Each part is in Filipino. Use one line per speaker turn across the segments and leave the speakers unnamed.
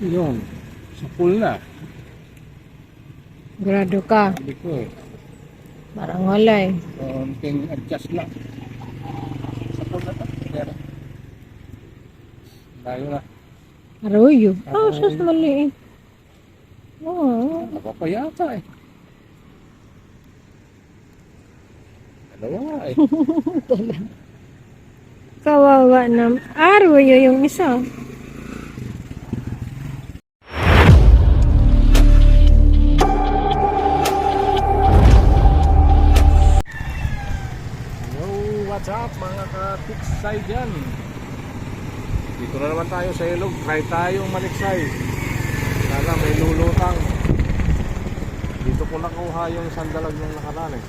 Yun. Sa pool na.
Grado ka.
Hindi ko eh.
Parang wala eh.
Konting adjust lang. Sa pool na to. Pero. Layo na.
Arroyo. Ah,
Arroyo.
sus maliit. Oo.
Napapayata eh. Dalawa eh.
Kawawa na. Arroyo yung isa.
Up mga ka-tiksay dyan? Dito na naman tayo sa ilog. Try tayong maniksay. Sana may lulutang. Dito ko nakuha yung sandalag ng nakaraan eh.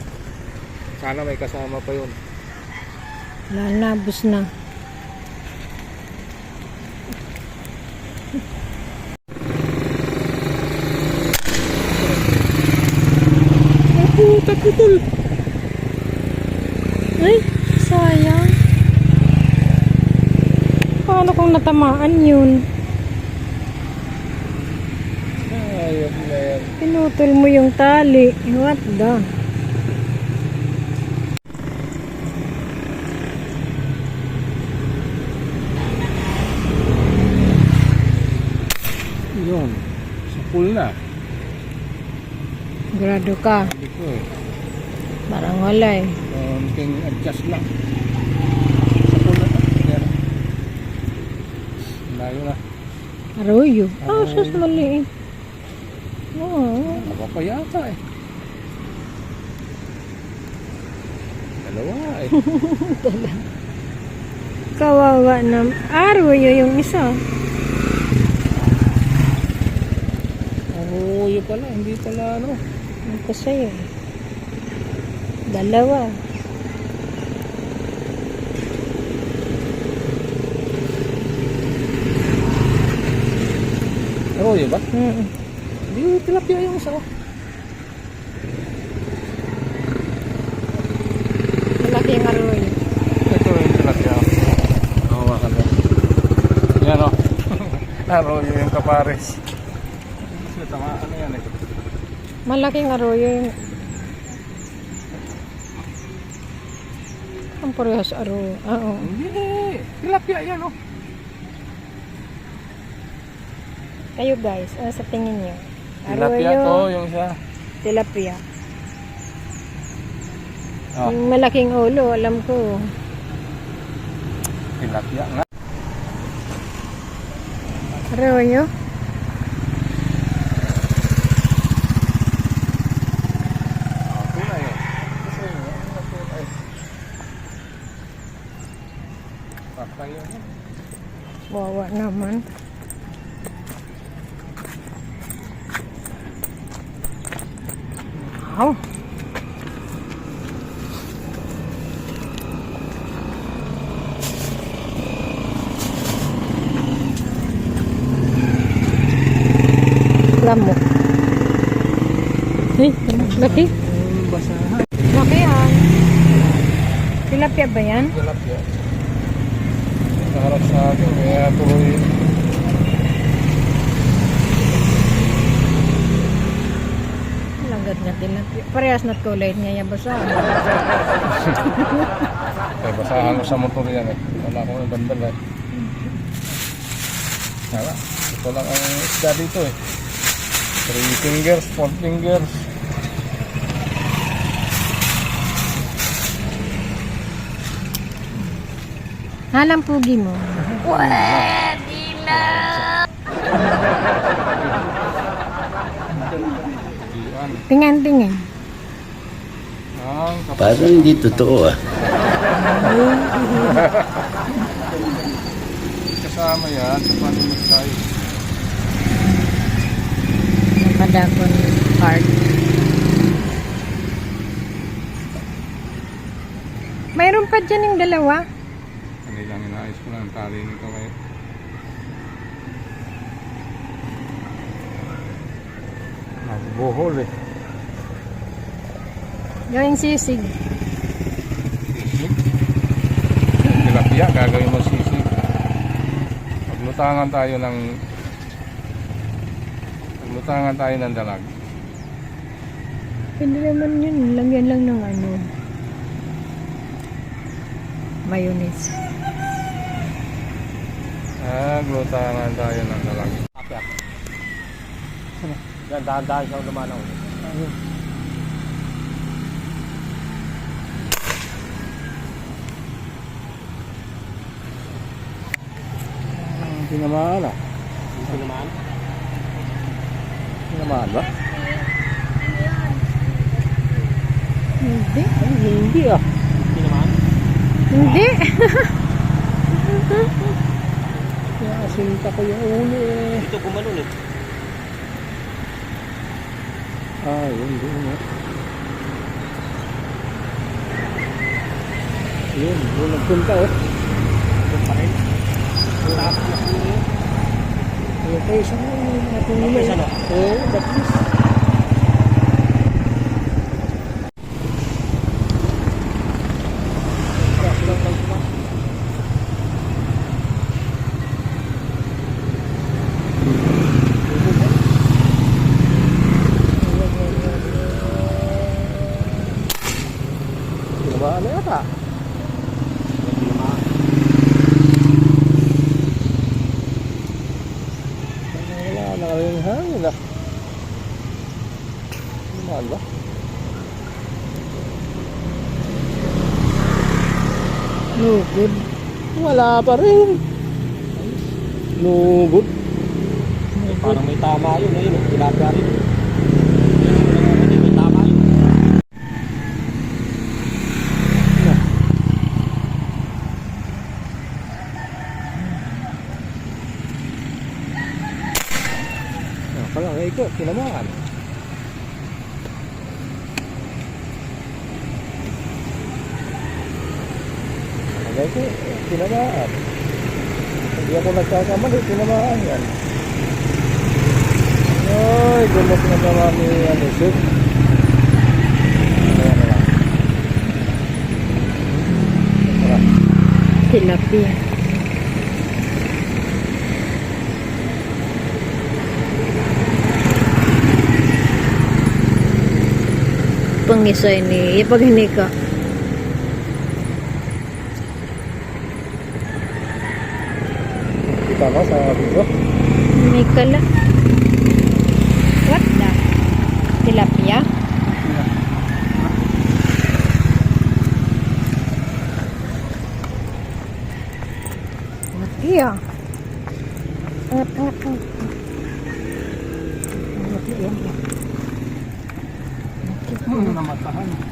Sana may kasama pa yun.
Lalabos na.
Ay, puta putol!
Ay, sayang. Paano kung natamaan yun?
Ayos na yan.
Pinutol mo yung tali. What the?
Yun. Sa pool na.
Grado ka.
Hindi ko eh.
Parang wala eh.
Konting adjust lang. Sa to. Pero. Layo na.
Arroyo. Ah,
Arroyo.
sus maliit. Oo.
Napapayata eh. Dalawa eh.
Kawawa na. Arroyo yung isa.
Arroyo pala, hindi pala ano.
Ano ko sa'yo? Dalawa.
Arroyo ba?
Mm.
Hindi, tilapia yung isa. oh.
Malaki yung arroyo.
Ito yung tilapia. Hawakan mo. Yan o. Arroyo yung kapares. Tama, ano yan eh.
Malaking arroyo yung... Ang parehas arroyo. Ah, oo.
Hindi, tilapia yan oh.
Kayo guys, ano sa tingin niyo?
Tilapia to, yung isa.
tilapia.
Oh,
Yung malaking ulo, alam ko.
tilapia nga.
Arroyo?
Oh, tunay
Wow. Lamok. Eh, laki.
Yung basahan.
Laki yan. Tilapia ba yan?
Tilapia. Naharap sa akin, kaya tuloy.
Langgat na tilapia. Parehas na kulay niya yung basa.
Kaya basahan ko sa motor yan eh. Wala akong bandal eh. Wala. Ito lang ang isda dito eh. Three fingers, four fingers.
Halang pugi mo.
Iyan.
Tingin-tingin.
Ang kapatid.
Parang hindi totoo ah.
Kasama yan sa panunod
Nakadakon card. Mayroon pa dyan yung dalawa.
Hindi lang inaayos ko lang ang tali nito kayo. Nagbuhol eh.
Gawing sisig.
Sisig. Tilapia, gagawin mo sisig. Maglutangan tayo ng Lutangan tayo ng dalag.
Pwede naman yun. Lagyan lang ng ano. Mayonnaise.
Ah, lutangan tayo ng dalag.
Akyat. Yan, dahan-dahan siyang lumanaw.
Tinamaan ah.
Dito naman.
Tinamaan ba?
Hindi.
Ay, hindi ah.
Dito naman.
Hindi.
Kaya asinta ko yung ulo eh.
Dito gumanon eh.
Ah, yun, yun. yun. Yun, yun nagpunta oh.
Doon pa rin.
Kayo sa mga
Yung kayo sa ano?
Oo, that is. Na rin hangin ah. Tinamaan ba?
No good.
Wala pa rin.
Eh, parang may tama yun eh. Tilapia rin. Hindi, May tama yun.
Ah, pala nga ito, tinamaan. Ito, tinamaan. Hindi ako nagkakamali, tinamaan yan. Ay, gumot na naman ni Sip. Ayan na lang. Tara.
Tilapia. Pangisay ni pag hindi ka.
Kita ka sa video?
May kala. What the? Tilapia? Iya. At, at, at. Iya.
Ano namatahan?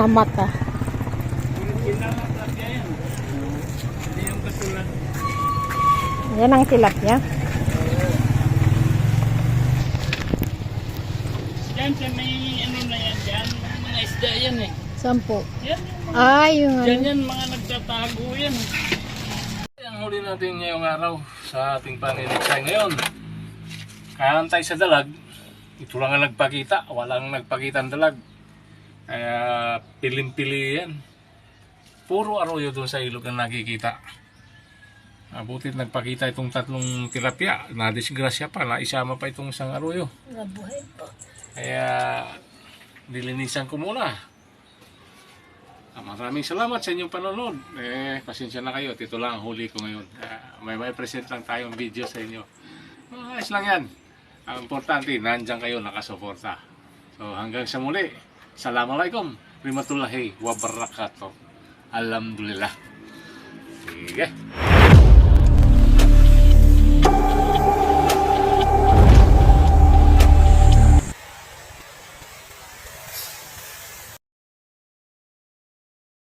Namata. Yan ang tilapia.
Diyan sa may ano na yan dyan, mga isda yan eh.
Sampo.
Yan yung mga,
Ay, yung
dyan
ano.
yan, mga nagtatago yan.
Ang huli natin ngayong araw sa ating paninigsay ngayon. Kaya tayo sa dalag, ito lang ang nagpakita, walang nagpakita ang dalag. Kaya pilim-pili yan. Puro arroyo doon sa ilog ang nakikita. Abutit nagpakita itong tatlong tilapia, na-disgrasya pa, naisama pa itong isang arroyo.
Nabuhay pa.
Kaya nilinisan ko muna. Ah, maraming salamat sa inyong panonood. Eh, pasensya na kayo. Ito lang ang huli ko ngayon. Ah, may may present lang tayong video sa inyo. Ah, ayos lang yan. Ang importante, nandyan kayo nakasuporta. So hanggang sa muli. Assalamualaikum. Primatullahi wabarakatuh. Alhamdulillah. Sige.